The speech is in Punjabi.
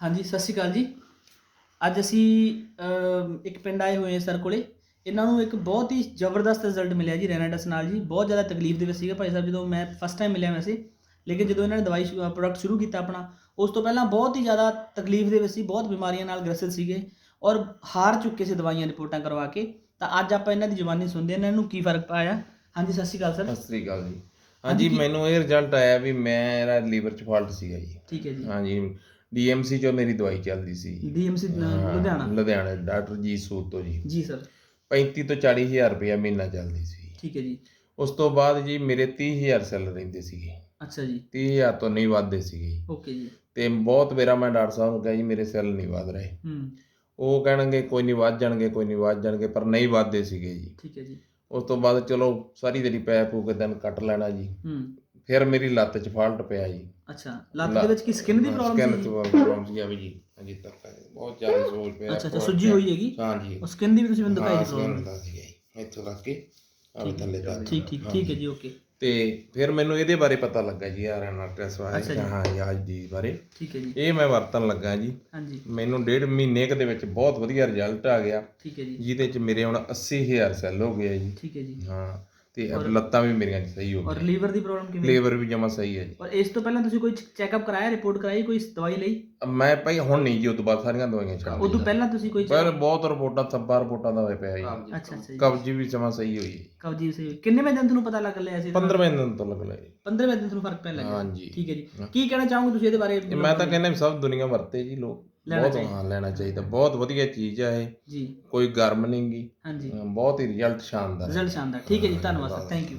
ਹਾਂਜੀ ਸਤਿ ਸ਼੍ਰੀ ਅਕਾਲ ਜੀ। ਅੱਜ ਅਸੀਂ ਇੱਕ ਪਿੰਡ ਆਏ ਹੋਏ ਹਾਂ ਸਰ ਕੋਲੇ। ਇਹਨਾਂ ਨੂੰ ਇੱਕ ਬਹੁਤ ਹੀ ਜ਼ਬਰਦਸਤ ਰਿਜ਼ਲਟ ਮਿਲਿਆ ਜੀ ਰੈਨਾਡਸ ਨਾਲ ਜੀ। ਬਹੁਤ ਜ਼ਿਆਦਾ ਤਕਲੀਫ ਦੇ ਵਿੱਚ ਸੀਗਾ ਭਾਈ ਸਾਹਿਬ ਜਦੋਂ ਮੈਂ ਫਸਟ ਟਾਈਮ ਮਿਲਿਆ ਵੈਸੇ। ਲੇਕਿਨ ਜਦੋਂ ਇਹਨਾਂ ਨੇ ਦਵਾਈ ਪ੍ਰੋਡਕਟ ਸ਼ੁਰੂ ਕੀਤਾ ਆਪਣਾ ਉਸ ਤੋਂ ਪਹਿਲਾਂ ਬਹੁਤ ਹੀ ਜ਼ਿਆਦਾ ਤਕਲੀਫ ਦੇ ਵਿੱਚ ਸੀ ਬਹੁਤ ਬਿਮਾਰੀਆਂ ਨਾਲ ਗ੍ਰਸਤ ਸੀਗੇ ਔਰ ਹਾਰ ਚੁੱਕੇ ਸੀ ਦਵਾਈਆਂ ਰਿਪੋਰਟਾਂ ਕਰਵਾ ਕੇ। ਤਾਂ ਅੱਜ ਆਪਾਂ ਇਹਨਾਂ ਦੀ ਜ਼ੁਬਾਨੀ ਸੁਣਦੇ ਹਾਂ। ਇਹਨਾਂ ਨੂੰ ਕੀ ਫ਼ਰਕ ਪਾਇਆ? ਹਾਂਜੀ ਸਤਿ ਸ਼੍ਰੀ ਅਕਾਲ ਸਰ। ਸਤਿ ਸ੍ਰੀ ਅਕਾਲ ਜੀ। ਹਾਂਜੀ ਮੈਨੂੰ ਇਹ ਰਿਜ਼ਲਟ ਆਇਆ ਵੀ ਮੇਰਾ ਲੀਵਰ ਚ ਫਾਲਟ ਸੀਗਾ ਜੀ। ਠੀਕ ਹੈ ਜੀ। ਹਾਂਜੀ। ਡੀਐਮਸੀ ਚੋਂ ਮੇਰੀ ਦਵਾਈ ਚੱਲਦੀ ਸੀ। ਡੀਐਮਸੀ ਲੁਧਿਆਣਾ? ਲੁਧਿਆਣਾ ਡਾਕਟਰ ਜੀ ਸੂਤ ਤੋਂ ਜੀ। ਜੀ ਸਰ। 35 ਤੋਂ 40 ਹਜ਼ਾਰ ਰੁਪਇਆ ਮਹੀਨਾ ਚੱਲਦੀ ਸੀ। ਠੀਕ ਹੈ ਜੀ। ਉਸ ਤੋਂ ਬਾਅਦ ਜੀ ਮੇਰੇ 30000 ਸੈੱਲ ਰਹਿੰਦੇ ਸੀਗੇ। ਅੱਛਾ ਜੀ। 30000 ਤੋਂ ਨਹੀਂ ਵੱਧਦੇ ਸੀਗੇ। ਓਕੇ ਜੀ। ਤੇ ਬਹੁਤ ਮੇਰਾ ਮੈਂ ਡਾਕਟਰ ਸਾਹਿਬ ਨੂੰ ਕਿਹਾ ਜੀ ਮੇਰੇ ਸੈੱਲ ਨਹੀਂ ਵੱਧ ਰਹੇ। ਹੂੰ। ਉਹ ਕਹਿਣਗੇ ਕੋਈ ਨਹੀਂ ਵੱਧ ਜਾਣਗੇ ਕੋਈ ਨਹੀਂ ਵੱਧ ਜਾਣਗੇ ਪਰ ਨਹੀਂ ਵੱਧਦੇ ਸੀਗੇ ਜੀ। ਠੀਕ ਹੈ ਜੀ। ਉਸ ਤੋਂ ਬਾਅਦ ਚਲੋ ਸਾਰੀ ਜਿਹੜੀ ਪੈ ਪੂ ਕੇ ਦਿਨ ਕੱਟ ਲੈਣਾ ਜੀ। ਹੂੰ। ਫਿਰ ਮੇਰੀ ਲੱਤ 'ਚ ਫਾਲਟ ਪਿਆ ਜੀ। ਅੱਛਾ ਲੱਤ ਦੇ ਵਿੱਚ ਕੀ ਸਕਿਨ ਦੀ ਪ੍ਰੋਬਲਮ ਸਕਿਨ ਸੀ? 'ਚ ਪ੍ਰੋਬਲਮ ਸੀ ਆ ਵੀ ਜੀ ਹਾਂਜੀ ਤੱਕ ਬਹੁਤ ਜ਼ਿਆਦਾ ਸੋਜ ਪਿਆ ਅੱਛਾ ਅੱਛਾ ਸੁੱਜੀ ਹੋਈ ਹੈਗੀ? ਹਾਂਜੀ ਉਹ ਸਕਿਨ ਦੀ ਵੀ ਤੁਸੀਂ ਮੈਨੂੰ ਦਿਖਾਈ ਹਾਂ ਦੀ ਸਕਿਨ ਪ੍ਰੋਬਲਮ ਦਾ ਸੀਗਾ ਜੀ ਇੱਥੋਂ ਲੱਗ ਕੇ ਆ ਥੱਲੇ ਤੱਕ। ਠੀਕ ਠੀਕ ਠੀਕ ਹੈ ਜੀ। ਓਕੇ। ਤੇ ਫਿਰ ਮੈਨੂੰ ਇਹਦੇ ਬਾਰੇ ਪਤਾ ਲੱਗਾ ਜੀ ਆਰ ਐਨ ਟੈਸਟ ਅੱਛਾ ਬਾਰੇ ਜੀ। ਹਾਂ ਯਾਜ ਦੀ ਬਾਰੇ। ਠੀਕ ਹੈ ਜੀ। ਇਹ ਮੈਂ ਵਰਤਣ ਲੱਗਾ ਜੀ। ਹਾਂਜੀ ਮੈਨੂੰ ਡੇਢ ਮਹੀਨੇ ਕੁ ਦੇ ਵਿੱਚ ਬਹੁਤ ਵਧੀਆ ਰਿਜ਼ਲਟ ਆ ਗਿਆ। ਠੀਕ ਹੈ ਜੀ। ਜਿਹਦੇ ਚ ਮੇਰੇ ਹੁਣ 80000 ਸੈੱਲ ਹੋ ਗਏ ਜੀ। ਠੀਕ ਹੈ ਜੀ। ਹਾਂ। ਤੇ ਲੱਤਾਂ ਵੀ ਮੇਰੀਆਂ ਸਹੀ ਹੋ ਔਰ ਗਈਆਂ ਲੀਵਰ ਦੀ ਪ੍ਰੋਬਲਮ ਕਿਵੇਂ? ਲੇਬਰ ਵੀ ਜਮਾ ਸਹੀ ਹੈ ਜੀ। ਔਰ ਇਸ ਤੋਂ ਪਹਿਲਾਂ ਤੁਸੀਂ ਕੋਈ ਚੈੱਕਅਪ ਕਰਾਇਆ ਰਿਪੋਰਟ ਕਰਾਈ ਕੋਈ ਦਵਾਈ ਲਈ? ਮੈਂ ਭਾਈ ਹੁਣ ਨਹੀਂ ਜੀ ਉਹ ਤੋਂ ਬਾਅਦ ਸਾਰੀਆਂ ਦਵਾਈਆਂ ਛੱਡ ਉਦੋਂ ਪਹਿਲਾਂ ਤੁਸੀਂ ਕੋਈ ਪਰ ਬਹੁਤ ਰਿਪੋਰਟਾਂ ਸੱਬਾ ਰਿਪੋਰਟਾਂ ਦਾ ਹੋਇਆ ਪਿਆ ਜੀ। ਅੱਛਾ ਅੱਛਾ ਜੀ। ਕਬਜੀ ਵੀ ਜਮਾ ਸਹੀ ਹੋਈ ਹੈ। ਕਬਜੀ ਸੇ ਕਿੰਨੇ ਦਿਨ ਤੁਹਾਨੂੰ ਪਤਾ ਲੱਗ ਲਿਆ ਸੀ? 15ਵੇਂ ਦਿਨ ਤੋਂ ਲੱਗ ਲਿਆ ਜੀ। 15ਵੇਂ ਦਿਨ ਤੁਹਾਨੂੰ ਫ਼ਰਕ ਪੈਣ ਲੱਗਿਆ ਹਾਂਜੀ। ਠੀਕ ਹੈ ਜੀ। ਕੀ ਕਹਿਣਾ ਚਾਹੋਗੇ ਤੁਸੀਂ ਇਹਦੇ ਬਾਰੇ? ਇਹ ਮੈਂ ਤਾਂ ਕਹਿੰਦਾ ਵੀ ਸਭ ਦੁਨੀਆ ਵਰਤੇ ਜੀ ਲੋਕ। ਲੈਣਾ ਬਹੁਤ ਹਾਂ ਲੈਣਾ ਚਾਹੀਦਾ। ਬਹੁਤ ਵਧੀਆ ਚੀਜ਼ ਆ ਇਹ। ਜੀ। ਕੋਈ ਗਰਮ ਨਹੀਂ ਗੀ। ਹਾਂਜੀ। ਬਹੁਤ ਹੀ ਰਿਜ਼ਲਟ ਸ਼ਾਨਦਾਰ। ਰਿਜ਼ਲਟ ਸ਼ਾਨਦਾਰ। ਠੀਕ ਹੈ ਜੀ ਧੰਨਵਾਦ ਸਰ। Thank you